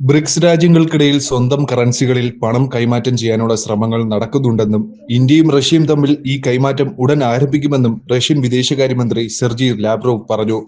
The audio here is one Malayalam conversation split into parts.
ബ്രിക്സ് രാജ്യങ്ങൾക്കിടയിൽ സ്വന്തം കറൻസികളിൽ പണം കൈമാറ്റം ചെയ്യാനുള്ള ശ്രമങ്ങൾ നടക്കുന്നുണ്ടെന്നും ഇന്ത്യയും റഷ്യയും തമ്മിൽ ഈ കൈമാറ്റം ഉടൻ ആരംഭിക്കുമെന്നും റഷ്യൻ വിദേശകാര്യമന്ത്രി സെർജി ലാബ്രോവ് പറഞ്ഞു.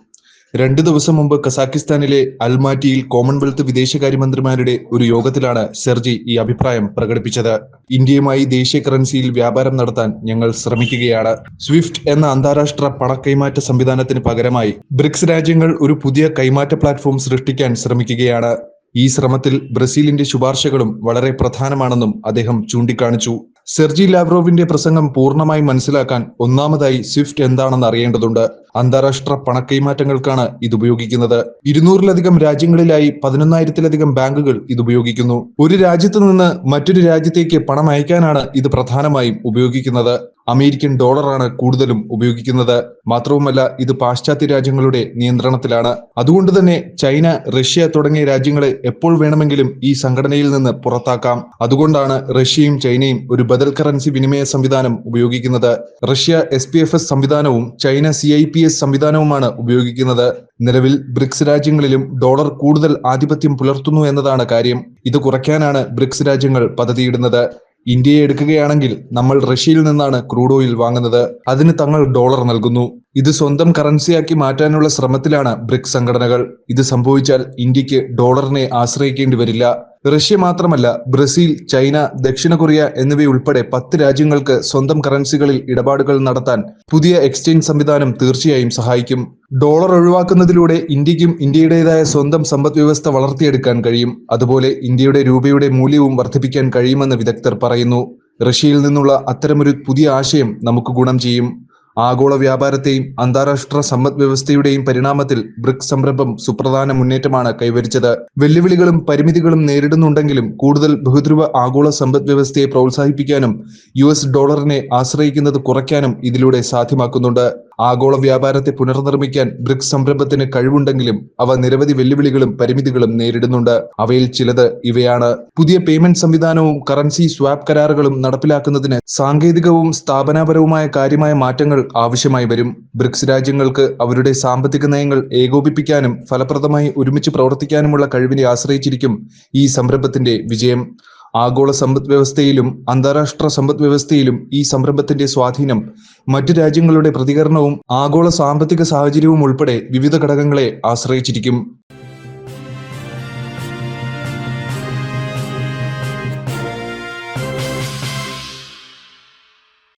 രണ്ടു ദിവസം മുമ്പ് കസാക്കിസ്ഥാനിലെ അൽമാറ്റിയിൽ കോമൺവെൽത്ത് വിദേശകാര്യമന്ത്രിമാരുടെ ഒരു യോഗത്തിലാണ് സെർജി ഈ അഭിപ്രായം പ്രകടിപ്പിച്ചത്. ഇന്ത്യയുമായി ദേശീയ കറൻസിയിൽ വ്യാപാരം നടത്താൻ ഞങ്ങൾ ശ്രമിക്കുകയാണ്. സ്വിഫ്റ്റ് എന്ന അന്താരാഷ്ട്ര പണക്കൈമാറ്റ സംവിധാനത്തിന് പകരമായി ബ്രിക്സ് രാജ്യങ്ങൾ ഒരു പുതിയ കൈമാറ്റ പ്ലാറ്റ്ഫോം സൃഷ്ടിക്കാൻ ശ്രമിക്കുകയാണ്. ഈ ശ്രമത്തിൽ ബ്രസീലിന്റെ ശുപാർശകളും വളരെ പ്രധാനമാണെന്നും അദ്ദേഹം ചൂണ്ടിക്കാണിച്ചു. സെർജി ലാവ്രോവിന്റെ പ്രസംഗം പൂർണമായി മനസ്സിലാക്കാൻ ഒന്നാമതായി സ്വിഫ്റ്റ് എന്താണെന്ന് അറിയേണ്ടതുണ്ട്. അന്താരാഷ്ട്ര പണക്കൈമാറ്റങ്ങൾക്കാണ് ഇത് ഉപയോഗിക്കുന്നത് ഇരുന്നൂറിലധികം രാജ്യങ്ങളിലായി പതിനൊന്നായിരത്തിലധികം ബാങ്കുകൾ ഇത് ഉപയോഗിക്കുന്നു ഒരു രാജ്യത്ത് നിന്ന് മറ്റൊരു രാജ്യത്തേക്ക് പണം അയക്കാനാണ് ഇത് പ്രധാനമായും ഉപയോഗിക്കുന്നത്. അമേരിക്കൻ ഡോളറാണ് കൂടുതലും ഉപയോഗിക്കുന്നത്. മാത്രവുമല്ല ഇത് പാശ്ചാത്യ രാജ്യങ്ങളുടെ നിയന്ത്രണത്തിലാണ്. അതുകൊണ്ട് തന്നെ ചൈന റഷ്യ തുടങ്ങിയ രാജ്യങ്ങളെ എപ്പോൾ വേണമെങ്കിലും ഈ സംഘടനയിൽ നിന്ന് പുറത്താക്കാം. അതുകൊണ്ടാണ് റഷ്യയും ചൈനയും ഒരു ബദൽ കറൻസി വിനിമയ സംവിധാനം ഉപയോഗിക്കുന്നത്. റഷ്യ എസ് സംവിധാനവും ചൈന സി എസ് സംവിധാനവുമാണ് ഉപയോഗിക്കുന്നത്. നിലവിൽ ബ്രിക്സ് രാജ്യങ്ങളിലും ഡോളർ കൂടുതൽ ആധിപത്യം പുലർത്തുന്നു എന്നതാണ് കാര്യം. ഇത് കുറയ്ക്കാനാണ് ബ്രിക്സ് രാജ്യങ്ങൾ പദ്ധതിയിടുന്നത്. ഇന്ത്യയെ എടുക്കുകയാണെങ്കിൽ നമ്മൾ റഷ്യയിൽ നിന്നാണ് ക്രൂഡ് ഓയിൽ വാങ്ങുന്നത്. അതിന് തങ്ങൾ ഡോളർ നൽകുന്നു. ഇത് സ്വന്തം കറൻസിയാക്കി മാറ്റാനുള്ള ശ്രമത്തിലാണ് ബ്രിക്സ് സംഘടനകൾ. ഇത് സംഭവിച്ചാൽ ഇന്ത്യയ്ക്ക് ഡോളറിനെ ആശ്രയിക്കേണ്ടി വരില്ല. റഷ്യ മാത്രമല്ല ബ്രസീൽ ചൈന ദക്ഷിണ കൊറിയ എന്നിവയുൾപ്പെടെ പത്ത് രാജ്യങ്ങൾക്ക് സ്വന്തം കറൻസികളിൽ ഇടപാടുകൾ നടത്താൻ പുതിയ എക്സ്ചേഞ്ച് സംവിധാനം തീർച്ചയായും സഹായിക്കും. ഡോളർ ഒഴിവാക്കുന്നതിലൂടെ ഇന്ത്യക്കും ഇന്ത്യയുടേതായ സ്വന്തം സമ്പദ് വ്യവസ്ഥ വളർത്തിയെടുക്കാൻ കഴിയും. അതുപോലെ ഇന്ത്യയുടെ രൂപയുടെ മൂല്യവും വർദ്ധിപ്പിക്കാൻ കഴിയുമെന്ന് വിദഗ്ധർ പറയുന്നു. റഷ്യയിൽ നിന്നുള്ള അത്തരമൊരു പുതിയ ആശയം നമുക്ക് ഗുണം ചെയ്യും. ആഗോള വ്യാപാരത്തെയും അന്താരാഷ്ട്ര സമ്പദ് വ്യവസ്ഥയുടെയും പരിണാമത്തിൽ ബ്രിക്സ് സംരംഭം സുപ്രധാന മുന്നേറ്റമാണ് കൈവരിച്ചത്. വെല്ലുവിളികളും പരിമിതികളും നേരിടുന്നുണ്ടെങ്കിലും കൂടുതൽ ബഹുദ്രുവ ആഗോള സമ്പദ് വ്യവസ്ഥയെ പ്രോത്സാഹിപ്പിക്കാനും യു ഡോളറിനെ ആശ്രയിക്കുന്നത് കുറയ്ക്കാനും ഇതിലൂടെ സാധ്യമാക്കുന്നുണ്ട്. ആഗോള വ്യാപാരത്തെ പുനർനിർമ്മിക്കാൻ ബ്രിക്സ് സംരംഭത്തിന് കഴിവുണ്ടെങ്കിലും അവ നിരവധി വെല്ലുവിളികളും പരിമിതികളും നേരിടുന്നുണ്ട്. അവയിൽ ചിലത് ഇവയാണ്. പുതിയ പേയ്മെന്റ് സംവിധാനവും കറൻസി സ്വാപ്പ് കരാറുകളും നടപ്പിലാക്കുന്നതിന് സാങ്കേതികവും സ്ഥാപനാപരവുമായ കാര്യമായ മാറ്റങ്ങൾ ആവശ്യമായി വരും. ബ്രിക്സ് രാജ്യങ്ങൾക്ക് അവരുടെ സാമ്പത്തിക നയങ്ങൾ ഏകോപിപ്പിക്കാനും ഫലപ്രദമായി ഒരുമിച്ച് പ്രവർത്തിക്കാനുമുള്ള കഴിവിനെ ആശ്രയിച്ചിരിക്കും ഈ സംരംഭത്തിന്റെ വിജയം. ആഗോള സമ്പദ് വ്യവസ്ഥയിലും അന്താരാഷ്ട്ര സമ്പദ് വ്യവസ്ഥയിലും ഈ സംരംഭത്തിന്റെ സ്വാധീനം മറ്റു രാജ്യങ്ങളുടെ പ്രതികരണവും ആഗോള സാമ്പത്തിക സാഹചര്യവും ഉൾപ്പെടെ വിവിധ ഘടകങ്ങളെ ആശ്രയിച്ചിരിക്കും.